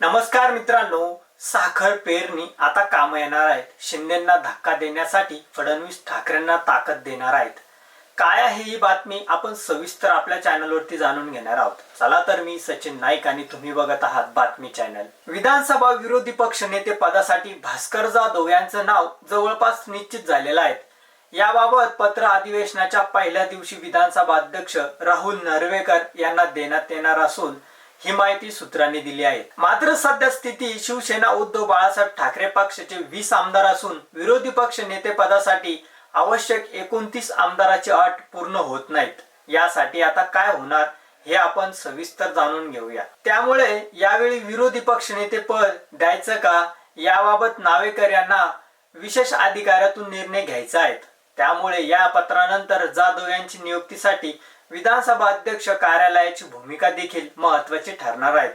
नमस्कार मित्रांनो साखर पेरणी आता काम येणार आहेत. शिंदेना धक्का देण्यासाठी फडणवीस ठाकरेंना ताकद देणार आहेत. काय आहे ही बातमी आपण सविस्तर आपल्या चॅनलवरती जाणून घेणार आहोत. चला तर मी सचिन नाईक आणि तुम्ही बघत आहात बातमी चॅनल. विधानसभा विरोधी पक्ष नेते पदासाठी भास्कर जाधव यांचं नाव जवळपास निश्चित झालेलं आहे. याबाबत पत्र अधिवेशनाच्या पहिल्या दिवशी विधानसभा अध्यक्ष राहुल नर्वेकर यांना देण्यात येणार असून ही माहिती सूत्रांनी दिली आहे. मात्र सध्या स्थिती शिवसेना उद्धव बाळासाहेब ठाकरे पक्षाचे वीस आमदार असून विरोधी पक्ष नेतेपदासाठी आवश्यक एकोणतीस आमदाराची अट पूर्ण होत नाहीत. यासाठी आता काय होणार हे आपण सविस्तर जाणून घेऊया. त्यामुळे यावेळी विरोधी पक्ष नेते पद द्यायचं का? याबाबत नावेकर यांना विशेष अधिकारातून निर्णय घ्यायचा आहे. त्यामुळे या पत्रानंतर जाधव यांची नियुक्तीसाठी विधानसभा अध्यक्ष कार्यालयाची भूमिका देखील महत्वाची ठरणार आहेत.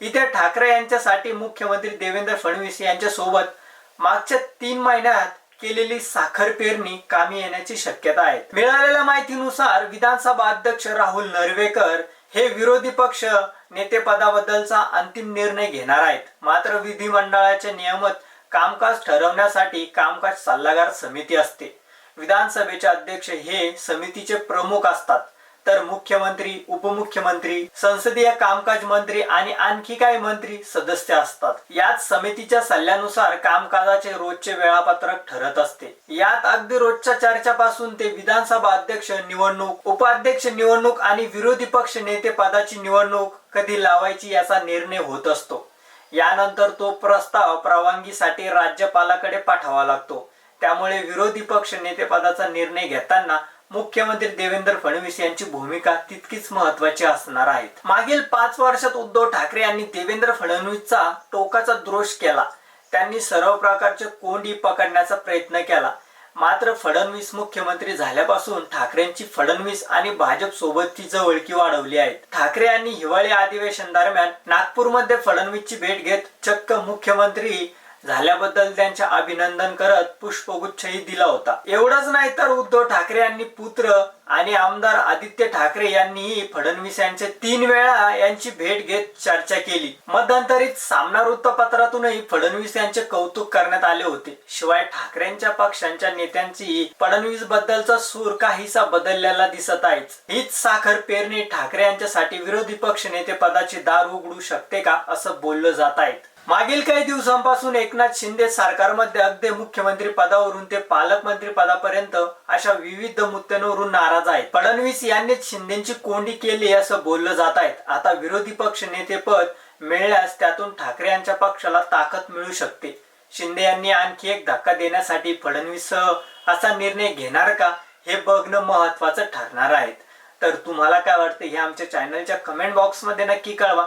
इथे ठाकरे यांच्यासाठी मुख्यमंत्री देवेंद्र फडणवीस यांच्या सोबत मागच्या तीन महिन्यात केलेली साखर पेरणी कामी येण्याची शक्यता आहे. मिळालेल्या माहितीनुसार विधानसभा अध्यक्ष राहुल नर्वेकर हे विरोधी पक्ष नेतेपदाबद्दलचा अंतिम निर्णय घेणार आहेत. मात्र विधिमंडळाचे नियमित कामकाज ठरवण्यासाठी कामकाज सल्लागार समिती असते. विधानसभेचे अध्यक्ष हे समितीचे प्रमुख असतात. तर मुख्यमंत्री उपमुख्यमंत्री संसदीय कामकाज मंत्री आणि आणखी काही मंत्री सदस्य असतात. यात समितीच्या सल्ल्यानुसार कामकाजाचे रोजचे वेळापत्रक ठरत असते. यात अगदी रोजच्या चर्चापासून ते विधानसभा अध्यक्ष निवडणूक उपाध्यक्ष निवडणूक आणि विरोधी पक्ष नेते पदाची निवडणूक कधी लावायची याचा निर्णय होत असतो. यानंतर तो प्रस्ताव परवानगीसाठी राज्यपालाकडे पाठवावा लागतो. त्यामुळे विरोधी पक्ष नेतेपदाचा निर्णय घेताना मुख्यमंत्री देवेंद्र फडणवीस यांची भूमिका तितकीच महत्वाची असणार आहे मागील पाच वर्षात उद्धव ठाकरे यांनी देवेंद्र फडणवीसचा टोकाचा द्रोष केला. त्यांनी सर्व प्रकारचे कोंडी पकडण्याचा प्रयत्न केला. मात्र फडणवीस मुख्यमंत्री झाल्यापासून ठाकरेंची फडणवीस आणि भाजप सोबतची जवळकी वाढवली आहे. ठाकरे यांनी हिवाळी अधिवेशन दरम्यान नागपूरमध्ये फडणवीसची भेट घेत चक्क मुख्यमंत्री झाल्याबद्दल त्यांचे अभिनंदन करत पुष्पगुच्छही दिला होता. एवढंच नाही तर उद्धव ठाकरे यांनी पुत्र आणि आमदार आदित्य ठाकरे यांनीही फडणवीस यांचे तीन वेळा यांची भेट घेत चर्चा केली. मध्यंतरीत सामना वृत्तपत्रातूनही फडणवीस यांचे कौतुक करण्यात आले होते. शिवाय ठाकरेंच्या पक्षांच्या नेत्यांची फडणवीस बद्दलचा सूर काहीसा बदललेला दिसत आहेच. हीच साखर पेरणी ठाकरे यांच्यासाठी विरोधी पक्ष नेते पदाची दार उघडू शकते का असं बोललं जात आहे. मागील काही दिवसांपासून एकनाथ शिंदे सरकारमध्ये अगदी मुख्यमंत्री पदावरून ते पालकमंत्री पदापर्यंत अशा विविध मुद्द्यांवरून नाराज आहेत. फडणवीस यांनीच शिंदेची कोंडी केली असं बोललं जात आहे. आता विरोधी पक्ष नेते पद मिळल्यास त्यातून ठाकरे यांच्या पक्षाला ताकद मिळू शकते. शिंदे यांनी आणखी एक धक्का देण्यासाठी फडणवीस असा निर्णय घेणार का हे बघणं महत्वाचं ठरणार आहे. तर तुम्हाला काय वाटतं हे आमच्या चॅनलच्या कमेंट बॉक्समध्ये नक्की कळवा.